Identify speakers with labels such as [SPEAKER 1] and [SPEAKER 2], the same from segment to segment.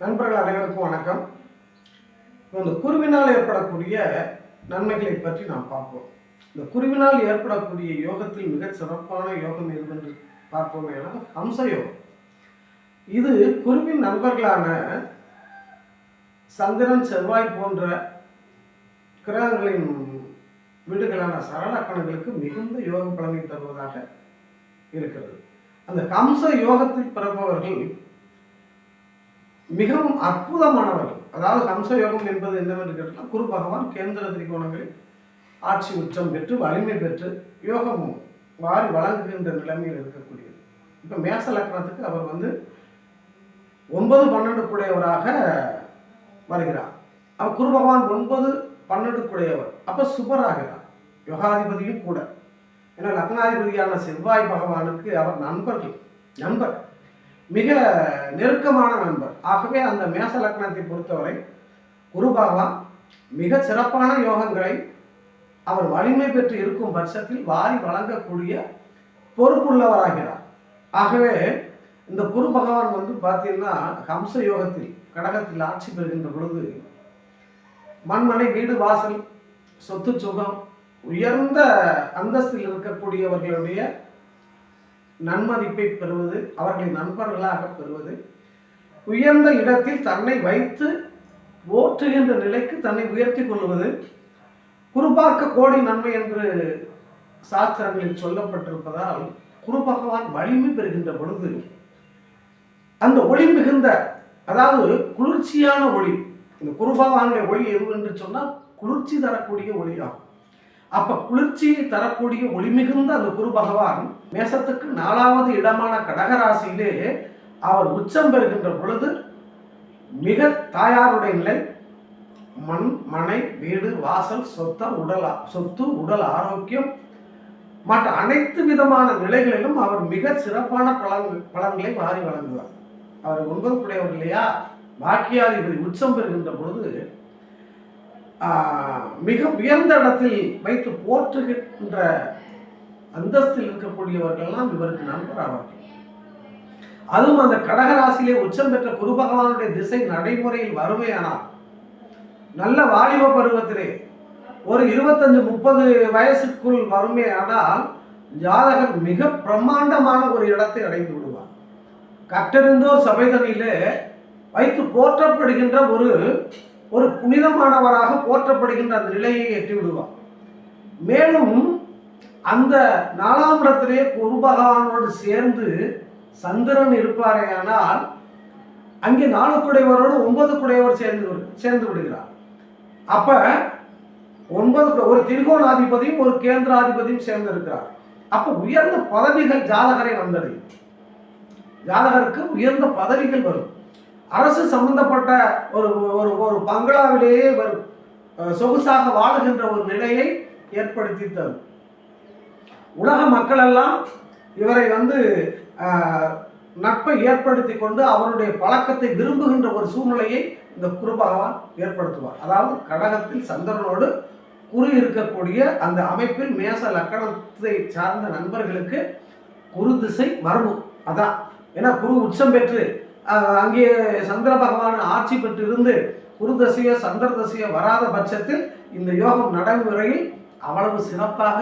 [SPEAKER 1] நண்பர்கள் அனைவருக்கும் வணக்கம். இந்த குருவினால் ஏற்படக்கூடிய நன்மைகளை பற்றி நாம் பார்ப்போம். இந்த குருவினால் ஏற்படக்கூடிய யோகத்தில் மிகச் சிறப்பான யோகம் எதுவென்று என ஹம்ச யோகம் இது குருவின் நண்பர்களான சந்திரன் செவ்வாய் போன்ற கிரகங்களின் வீடுகளான சரளக்கணங்களுக்கு மிகுந்த யோக பலனை தருவதாக இருக்கிறது. அந்த கம்ச யோகத்தில் பிறப்பவர்கள் மிகவும் அற்புதமானவர் அதாவது கம்ச யோகம் என்பது என்னவென்று கேட்டால் குரு பகவான் கேந்திர திரிகோணங்களில் ஆட்சி உச்சம் பெற்று வலிமை பெற்று யோகம் வாரி வழங்குகின்ற நிலைமையில் இருக்கக்கூடியது இப்போ மேச லக்னத்துக்கு அவர் வந்து ஒன்பது பன்னெண்டு கூடையவராக வருகிறார். அவர் குரு பகவான் ஒன்பது பன்னெண்டு கூடையவர் அப்போ சுபராகிறார். யோகாதிபதியும் கூட. ஏன்னா லக்னாதிபதியான செவ்வாய் பகவானுக்கு அவர் நண்பர்கள். நண்பர். மிக நெருக்கமான நண்பர். ஆகவே அந்த மேச லக்னத்தை பொறுத்தவரை குரு பகவான் மிக சிறப்பான யோகங்களை அவர் வலிமை பெற்று இருக்கும் பட்சத்தில் வாரி வழங்கக்கூடிய பொறுப்புள்ளவராகிறார். ஆகவே இந்த குரு பகவான் வந்து பார்த்தீங்கன்னா ஹம்ச யோகத்தில் கடகத்தில் ஆட்சி பெறுகின்ற பொழுது மண்மனை வீடு வாசல் சொத்து சுகம் உயர்ந்த அந்தஸ்தில் இருக்கக்கூடியவர்களுடைய நன்மதிப்பை பெறுவது அவர்களை நண்பர்களாக பெறுவது. உயர்ந்த இடத்தில் தன்னை வைத்து ஓற்றுகின்ற நிலைக்கு தன்னை உயர்த்தி கொள்வது. குருபாக்க கோடி நன்மை என்று சாஸ்திரங்களில் சொல்லப்பட்டிருப்பதால் குரு பகவான் வலிமை பெறுகின்ற பொழுது அந்த ஒளி மிகுந்த அதாவது குளிர்ச்சியான ஒளி இந்த குரு பகவானுடைய ஒளி எது என்று சொன்னால் குளிர்ச்சி தரக்கூடிய ஒளியாகும். அப்ப குளிர்ச்சியை தரக்கூடிய ஒளி மிகுந்த அந்த குரு பகவான் மேசத்துக்கு நாலாவது இடமான கடகராசியிலே அவர் உச்சம் பெறுகின்ற பொழுது மிக தாயாருடைய நிலை மண் மனை வீடு வாசல் சொத்த உடல் சொத்து உடல் ஆரோக்கியம் மற்ற அனைத்து விதமான நிலைகளிலும் அவர் மிக சிறப்பான பலன் பலன்களை வாரி வழங்குவார். அவர் ஒன்பது கூடியவர் இல்லையா? பாக்கியாதிபதி உச்சம் பெறுகின்ற பொழுது மிக உயர்ந்த இடத்தில் வைத்து போற்றுகின்ற அந்தஸ்தில் இருக்கக்கூடியவர்கள்லாம் இவருக்கு நண்பர் அவர்கள் அதுவும் அந்த கடகராசியிலே உச்சம் பெற்ற குரு பகவானுடைய திசை நடைமுறையில் வறுமையானால் நல்ல வாலிப பருவத்திலே ஒரு இருபத்தஞ்சு முப்பது வயசுக்குள் வறுமையானால் ஜாதகர் மிக பிரம்மாண்டமான ஒரு இடத்தை அடைந்து விடுவார். கற்றறிந்தோர் சபைதனிலே வைத்து போற்றப்படுகின்ற ஒரு ஒரு புனிதமானவராக போற்றப்படுகின்ற அந்த நிலையை எட்டி விடுவார் மேலும் அந்த நாலாம் இடத்திலே குரு பகவானோடு சேர்ந்து சந்திரன் இருப்பாரேயானால் அங்கே நாலு குடையவரோடு ஒன்பது குடையவர் சேர்ந்து சேர்ந்து விடுகிறார். அப்ப ஒன்பது ஒரு திரிகோணாதிபதியும் ஒரு கேந்திராதிபதியும் சேர்ந்து இருக்கிறார் அப்ப உயர்ந்த பதவிகள் ஜாதகரை வந்தடையும். ஜாதகருக்கு உயர்ந்த பதவிகள் வரும். அரசு சம்பந்தப்பட்ட ஒரு ஒரு ஒரு பங்களாவிலேயே வரும் சொகுசாக வாழுகின்ற ஒரு நிலையை ஏற்படுத்தி தரும் உலக மக்கள் எல்லாம் இவரை வந்து நட்பை ஏற்படுத்தி கொண்டு அவருடைய பழக்கத்தை விரும்புகின்ற ஒரு சூழ்நிலையை இந்த குரு பகவான் ஏற்படுத்துவார். அதாவது கடகத்தில் சந்திரனோடு குரு இருக்கக்கூடிய அந்த அமைப்பில் மேச லக்கணத்தை சார்ந்த நண்பர்களுக்கு குரு திசை வரணும் அதான். ஏன்னா குரு உச்சம் பெற்று அங்கே சந்திர பகவான் ஆட்சி பெற்று இருந்து குரு தசையோ சந்திர தசையோ வராத பட்சத்தில் இந்த யோகம் நடைமுறையில் அவ்வளவு சிறப்பாக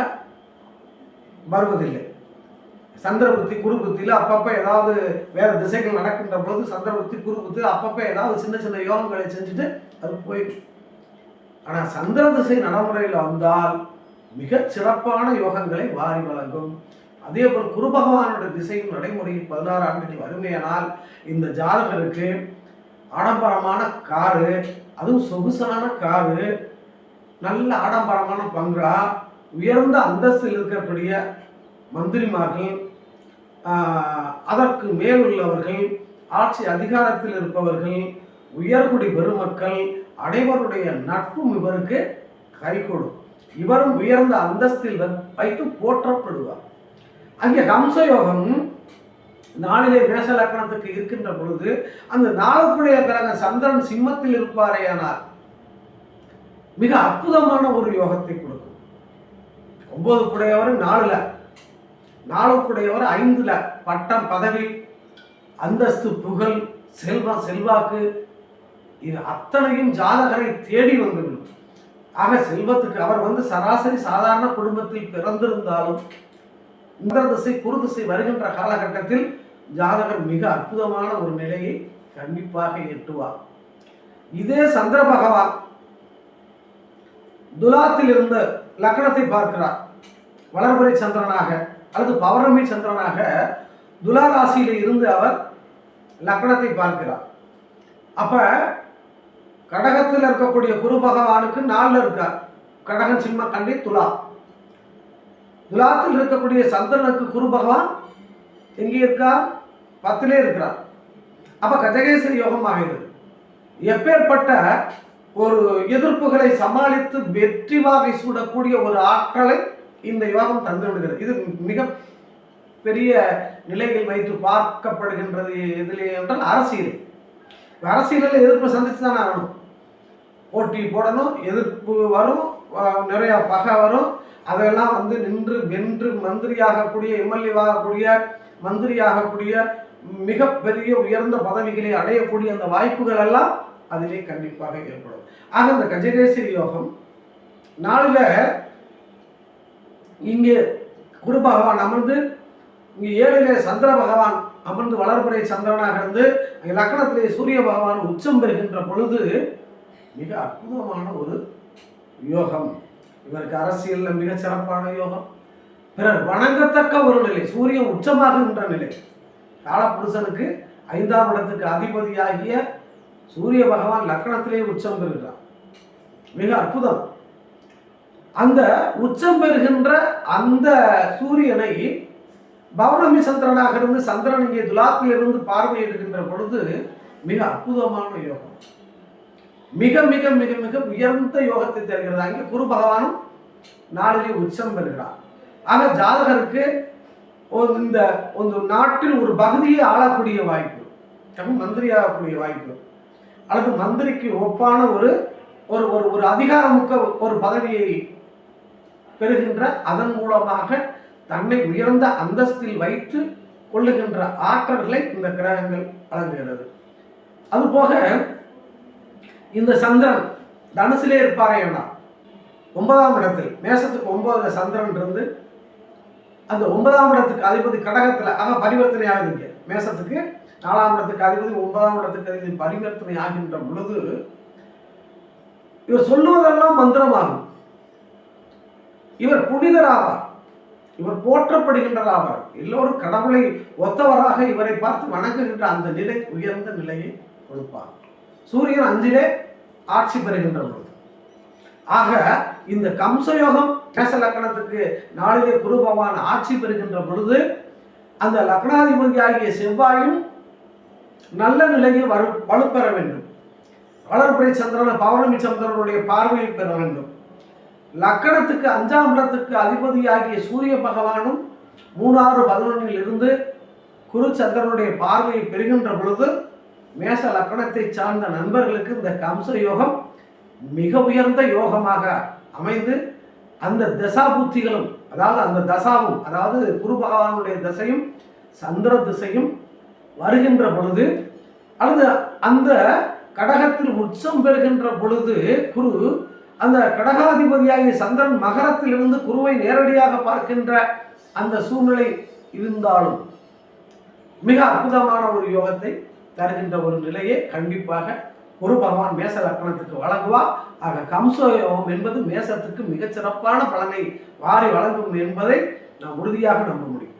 [SPEAKER 1] வருவதில்லை. சந்திர புத்தி குரு புத்தியில் அப்பப்போ ஏதாவது வேறு திசைகள் நடக்கின்ற பொழுது சந்திர புத்தி குரு புத்தி அப்பப்போ ஏதாவது சின்ன சின்ன யோகங்களை செஞ்சுட்டு அது போயிடும். ஆனால் சந்திர திசை நடைமுறையில் வந்தால் மிகச் சிறப்பான யோகங்களை வாரி வழங்கும். அதே போல் குரு பகவானுடைய திசையும் நடைமுறையில் பதினாறு ஆண்டுகள் வறுமையானால் இந்த ஜாதகருக்கு ஆடம்பரமான காரு அதுவும் சொகுசான காரு நல்ல ஆடம்பரமான பங்களா உயர்ந்த அந்தஸ்தில் இருக்கக்கூடிய மந்திரிமார்கள் அதற்கு மேல் உள்ளவர்கள் ஆட்சி அதிகாரத்தில் இருப்பவர்கள் உயர்குடி பெருமக்கள் அனைவருடைய நட்பும் இவருக்கு கைகொடும் இவரும் உயர்ந்த அந்தஸ்தில் வைத்து போற்றப்படுவார். அங்கே கம்சயோகம் நாளிலே மேச லக்கணத்துக்கு இருக்கின்ற பொழுது அந்த நாளுக்குடைய கிரக சந்திரன் சிம்மத்தில் இருப்பாரேயானால் மிக அற்புதமான ஒரு யோகத்தை கொடுக்கும். ஒன்பது குடையவர் நாலுல நாளுக்குடையவர் ஐந்துல பட்டம் பதவி அந்தஸ்து புகழ் செல்வம் செல்வாக்கு இது அத்தனையும் ஜாதகரை தேடி வந்துவிடும். ஆக செல்வத்துக்கு அவர் வந்து சராசரி சாதாரண குடும்பத்தில் பிறந்திருந்தாலும் முதல் திசை குரு திசை வருகின்ற காலகட்டத்தில் ஜாதகர் மிக அற்புதமான ஒரு நிலையை கண்டிப்பாக எட்டுவார். இதே சந்திர பகவான் துலாத்தில் இருந்த லக்னத்தை பார்க்கிறார். வளர்பறை சந்திரனாக அல்லது பௌர்ணமி சந்திரனாக துலா ராசியில் இருந்து அவர் லக்னத்தை பார்க்கிறார். அப்ப கடகத்தில் இருக்கக்கூடிய குரு பகவானுக்கு நாளில் இருக்கார். கடகம் சிம்ம கண்டி துலா. துலாத்தில் இருக்கக்கூடிய சந்திரனுக்கு குரு பகவான் எங்கே இருக்கார்? பத்திலே இருக்கிறார். அப்ப கஜகேசரி யோகம் ஆகிறது எப்பேற்பட்ட ஒரு எதிர்ப்புகளை சமாளித்து வெற்றி வாகை சூடக்கூடிய ஒரு ஆற்றலை இந்த யோகம் தந்துவிடுகிறது. இது மிக பெரிய நிலையில் வைத்து பார்க்கப்படுகின்றது எதிலே என்றால் அரசியல். அரசியலில் எதிர்ப்பு சந்தித்து தானே ஆகணும். போட்டி போடணும் எதிர்ப்பு வரும் நிறையா பகை வரும் அதெல்லாம் வந்து நின்று வென்று மந்திரியாகக்கூடிய எம்எல்ஏவாகக்கூடிய மந்திரியாகக்கூடிய மிகப்பெரிய உயர்ந்த பதவிகளை அடையக்கூடிய அந்த வாய்ப்புகள் எல்லாம் அதிலே கண்டிப்பாக ஏற்படும். ஆக இந்த கஜகேசரி யோகம் நாளில் இங்கே குரு பகவான் அமர்ந்து இங்கே ஏழிலே சந்திர பகவான் அமர்ந்து வளர்புடைய சந்திரனாக இருந்து அங்கே லக்னத்திலே சூரிய பகவான் உச்சம் பெறுகின்ற பொழுது மிக அற்புதமான ஒரு யோகம். இவருக்கு அரசியலில் மிகச்சிறப்பான யோகம். பிறர் வணங்கத்தக்க ஒரு நிலை சூரியன் உச்சமாகுகின்ற நிலை. காலப்புருஷனுக்கு ஐந்தாம் இடத்துக்கு அதிபதியாகிய சூரிய பகவான் லக்னத்திலே உச்சம் பெறுகிறார். மிக அற்புதம். அந்த உச்சம் பெறுகின்ற அந்த சூரியனை பௌர்ணமி சந்திரனாக இருந்து சந்திரன் இங்கே துலாத்திலிருந்து பார்வையிடுகின்ற பொழுது மிக அற்புதமான யோகம். மிக மிக மிக மிக உயர்ந்த யோகத்தை தருகிறது? அங்கே குரு பகவானும் நாளிலே உச்சம் பெறுகிறார். ஆக ஜாதகருக்கு ஒரு இந்த ஒரு நாட்டில் ஒரு பகுதியை ஆளக்கூடிய வாய்ப்பு தமிழ் மந்திரி ஆகக்கூடிய வாய்ப்பு அல்லது மந்திரிக்கு ஒப்பான ஒரு ஒரு ஒரு ஒரு அதிகாரமுக்க ஒரு பதவியை பெறுகின்ற அதன் மூலமாக தன்னை உயர்ந்த அந்தஸ்தில் வைத்து கொள்ளுகின்ற ஆற்றல்களை இந்த கிரகங்கள் வழங்குகிறது. அதுபோக இந்த சந்திரன் தனுசிலே இருப்பாரேனா ஒன்பதாம் இடத்தில் மேசத்துக்கு ஒன்பதுல சந்திரன் இருந்து அந்த ஒன்பதாம் இடத்துக்கு அதிபதி கடகத்தில் ஆக பரிவர்த்தனை ஆகுதுங்க. மேசத்துக்கு நாலாம் இடத்துக்கு அதிபதி ஒன்பதாம் இடத்துக்கு அதிபதி பரிவர்த்தனை ஆகின்ற பொழுது இவர் சொல்லுவதெல்லாம் மந்திரமாகும். இவர் புனிதராவார். இவர் போற்றப்படுகின்றராவார். எல்லோரும் கடவுளை ஒத்தவராக இவரை பார்த்து வணங்குகின்ற அந்த நிலை உயர்ந்த நிலையை கொடுப்பார். சூரியன் அஞ்சிலே ஆட்சி பெறுகின்ற பொழுது. ஆக இந்த கம்சயோகம் மேச லக்கணத்துக்கு நாளிலே குரு பகவான் ஆட்சி பெறுகின்ற பொழுது அந்த லக்னாதிபதி ஆகிய செவ்வாயும் நல்ல நிலையில் வலு வலுப்பெற வேண்டும். வளர்ப்புரை சந்திரன் பௌர்ணமி சந்திரனுடைய பார்வையை பெற வேண்டும். லக்கணத்துக்கு அஞ்சாம் இடத்துக்கு அதிபதியாகிய சூரிய பகவானும் மூணாறு பதினொன்றில் இருந்து குரு சந்திரனுடைய பார்வையை பெறுகின்ற பொழுது மேச லக்கணத்தை சார்ந்த நண்பர்களுக்கு இந்த கம்ச யோகம் மிக உயர்ந்த யோகமாக அமைந்து அந்த தசா புத்திகளும் அதாவது அந்த தசாவும் அதாவது குரு பகவானுடைய தசையும் சந்திர திசையும் வருகின்ற பொழுது அல்லது அந்த கடகத்தில் உச்சம் பெறுகின்ற பொழுது குரு அந்த கடகாதிபதியாகிய சந்திரன் மகரத்திலிருந்து குருவை நேரடியாக பார்க்கின்ற அந்த சூழ்நிலை இருந்தாலும் மிக அற்புதமான ஒரு யோகத்தை தருகின்ற ஒரு நிலையை கண்டிப்பாக குரு பகவான் மேச லக்னத்துக்கு வழங்குவார். ஆக கம்சயோகம் என்பது மேசத்துக்கு மிகச்சிறப்பான பலனை வாரி வழங்கும் என்பதை நாம் உறுதியாக நம்ப முடியும்.